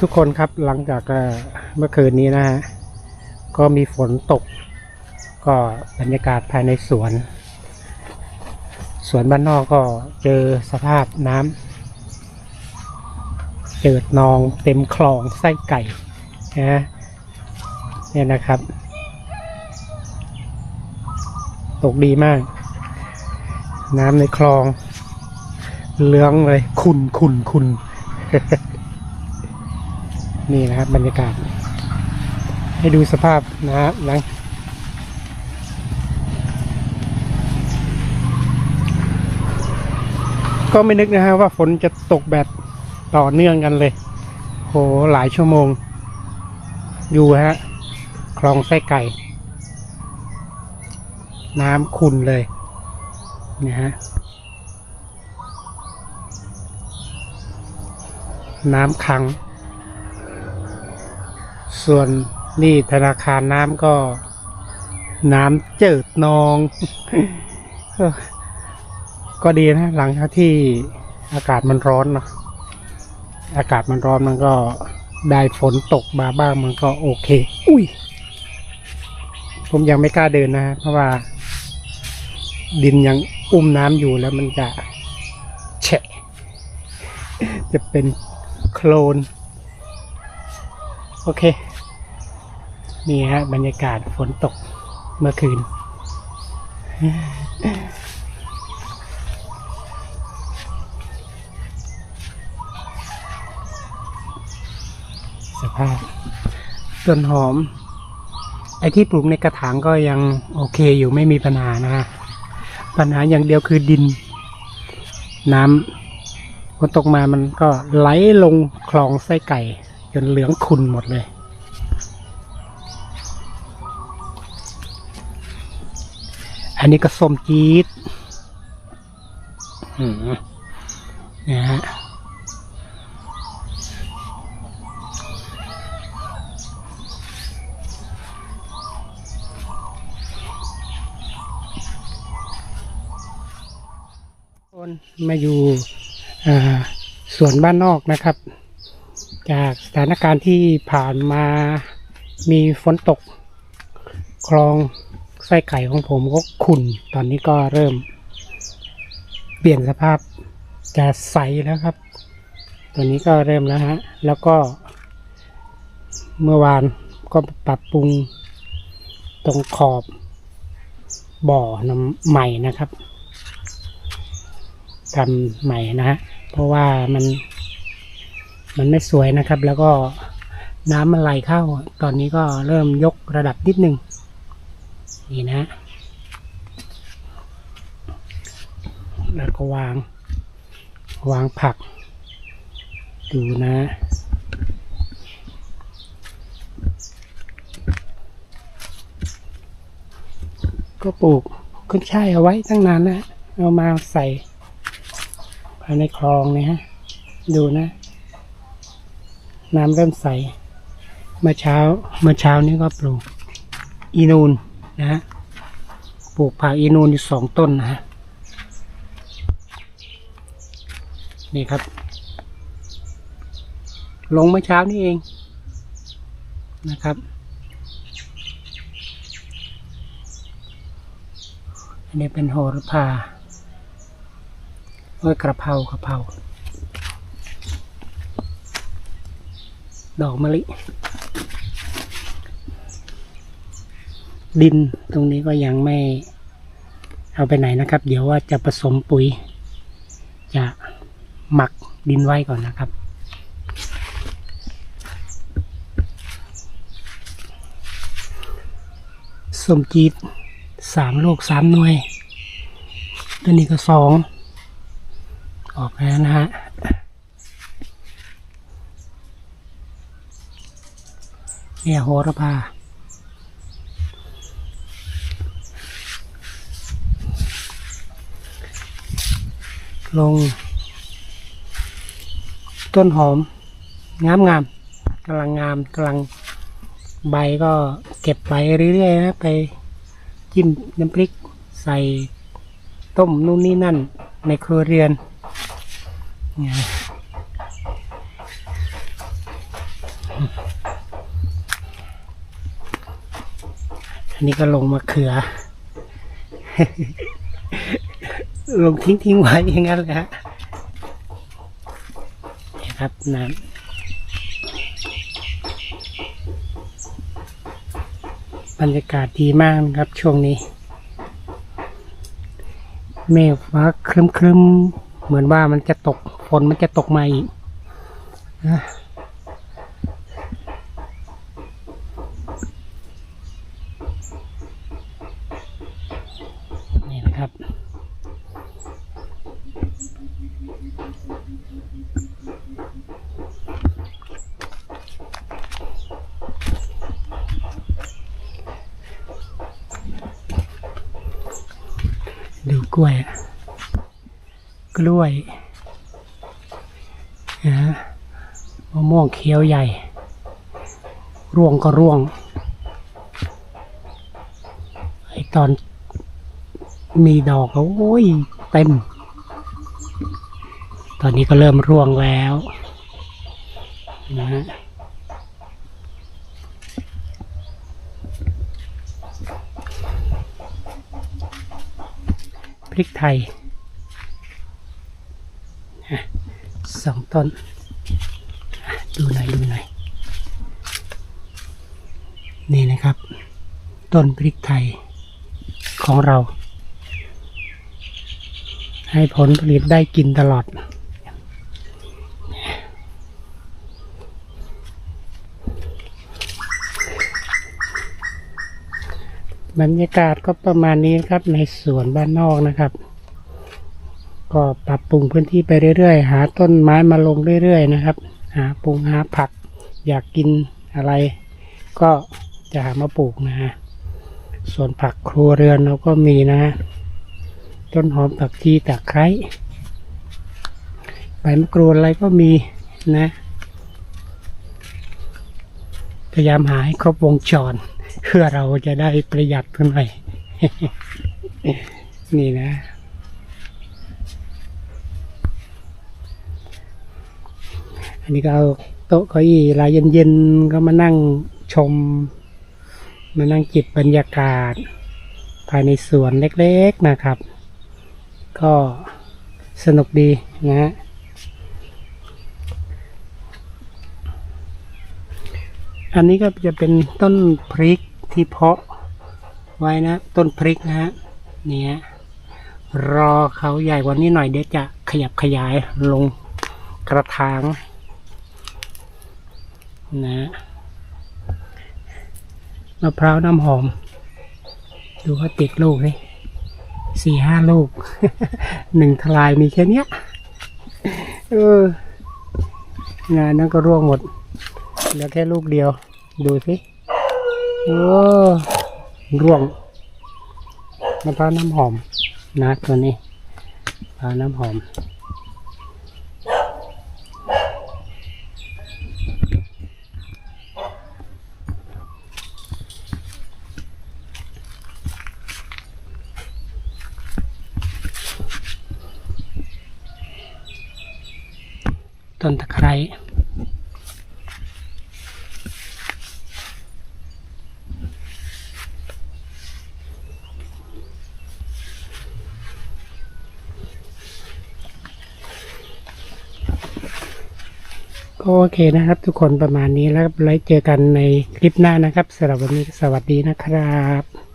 ทุกคนครับหลังจากเมื่อคืนนี้นะฮะก็มีฝนตก ก็บรรยากาศภายในสวน สวนบ้านนอกก็เจอสภาพน้ำเจิดนองเต็มคลองไส้ไก่นะเนี่ยนะครับ ตกดีมาก น้ำในคลอง เลืองเลยขุนขุนขุน นี่นะครับบรรยากาศ ให้ดูสภาพนะฮะหลังก็ไม่นึกนะฮะว่าฝนจะตกแบบต่อเนื่องกันเลย โหหลายชั่วโมง อยู่ฮะ คลองไส้ไก่ น้ำขุ่นเลยนะฮะ น้ำขัง ส่วนนี่ธนาคารน้ำก็ น้ำเจิดนอง ก็ดีนะ หลังจากที่อากาศมันร้อนเนอะอากาศมันร้อนมันก็ได้ฝนตกมาบ้างมันก็โอเค อุ้ย ผมยังไม่กล้าเดินนะฮะเพราะว่า ดินยังอุ้มน้ำอยู่แล้วมันจะแฉะ จะเป็นโคลน โอเค นี่ฮะบรรยากาศฝนตกเมื่อคืน สภาพต้นหอม ไอ้ที่ปลูกในกระถางก็ยังโอเคอยู่ไม่มีปัญหานะฮะ ปัญหาอย่างเดียวคือดิน น้ำฝนตกมามันก็ไหลลงคลองไส้ไก่ จนเหลืองขุ่นหมดเลย อันนี้ก็ส้มจี๊ดนะฮะคนมาอยู่สวนบ้านนอกนะครับ จากสถานการณ์ที่ผ่านมามีฝนตก คลอง ไส้ไก่ของผมก็ขุ่น ตอนนี้ก็เริ่ม เปลี่ยนสภาพจะใสแล้วครับ ตัวนี้ก็เริ่มแล้วฮะ แล้วก็ เมื่อวานก็ปรับปรุงตรงขอบบ่อน้ำใหม่นะครับทำใหม่นะฮะ เพราะว่ามัน มันไม่สวยนะครับ แล้วก็น้ำมันไหลเข้า ตอนนี้ก็เริ่มยกระดับนิดนึง นี่นะ แล้วก็วาง วางผัก ดูนะก็ปลูกขึ้นช่ายเอาไว้ตั้งนานแล้วเอามาใส่ภายในคลองเนี่ยฮะ ดูนะ น้ำเริ่มใสเมื่อเช้าเมื่อเช้านี้ก็ปลูก อีนูน นะฮะปลูกผักอีนูนอยู่สองต้นนะฮะนี่ครับ ลงเมื่อเช้านี้เองนะครับ อันนี้เป็นโหระพาโอ้ยกระเพรากระเพราดอกมะลิ ดินตรงนี้ก็ยังไม่เอาไปไหนนะครับ เดี๋ยวว่าจะผสมปุ๋ย จะหมักดินไว้ก่อนนะครับ สมจีดสามลูกสามหน่วย ตัวนี้ก็สอง ออกแล้วนะฮะเนี่ยโหระพา ลง ต้นหอม งามงามกำลังงามกำลังใบก็เก็บไปเรื่อยๆนะไปจิ้มน้ำพริกใส่ต้มนู่นนี่นั่น ในครัวเรือนนี่อันนี้ก็ลงมาเขือ ลงทิ้งทิ้งๆไว้อย่างนั้นแหละฮะนี่ครับน้ำบรรยากาศดีมากนะครับ ช่วงนี้ เมฆฟ้าครึมครึมๆ เหมือนว่ามันจะตกฝนมันจะตกมาอีกนะนี่นะครับ ดูก ล้วย กล้วยนะฮะมะม่วงเขียวใหญ่ ร่วงก็ร่วง ไอตอนมีดอกก็โอ้ยเต็ม ตอนนี้ก็เริ่มร่วงแล้วนะฮะ ริกไทยสองต้น ดูหน่อยดูหน่อย นี่นะครับ ต้นพริกไทยของเรา ให้ผลผลิตได้กินตลอด บรรยากาศก็ประมาณนี้ครับในสวนบ้านนอกนะครับ ก็ปรับปรุงพื้นที่ไปเรื่อยๆ หาต้นไม้มาลงเรื่อยๆนะครับ หาปรุงหาผัก อยากกินอะไร ก็จะหามาปลูกนะฮะส่วนผักครัวเรือนเราก็มีนะฮะต้นหอมผักชีตะไคร้ใบมะกรูดอะไรก็มีนะ พยายามหาให้ครบวงจร เพื่อเราจะได้ประหยัดเท่าไหร่นี่นะ อันนี้ก็เอาโต๊ะเก้าอี้ลายเย็นๆ ก็มานั่งชม มานั่งจิบบรรยากาศ ภายในสวนเล็กๆนะครับ ก็สนุกดีนะฮะอันนี้ก็จะเป็นต้นพริก ที่เพาะไว้นะ ต้นพริกนะฮะเนี่ยรอเขาใหญ่กว่านี้หน่อยเดี๋ยวจะขยับขยายลงกระถางนะมะพร้าวน้ำหอม ดูเขาติดลูกเลยสี่ห้าลูกหนึ่งทลายมีแค่เนี้ยเอองานนั้นก็ร่วงหมด เหลือแค่ลูกเดียว ดูสิ โอ้ร่วงมะพร้าวน้ำหอมนะตัวนี้มะพร้าวน้ำหอมต้นตะไคร้ โอเคนะครับทุกคนประมาณนี้แล้วไว้เจอกันในคลิปหน้านะครับสำหรับวันนี้สวัสดีนะครับ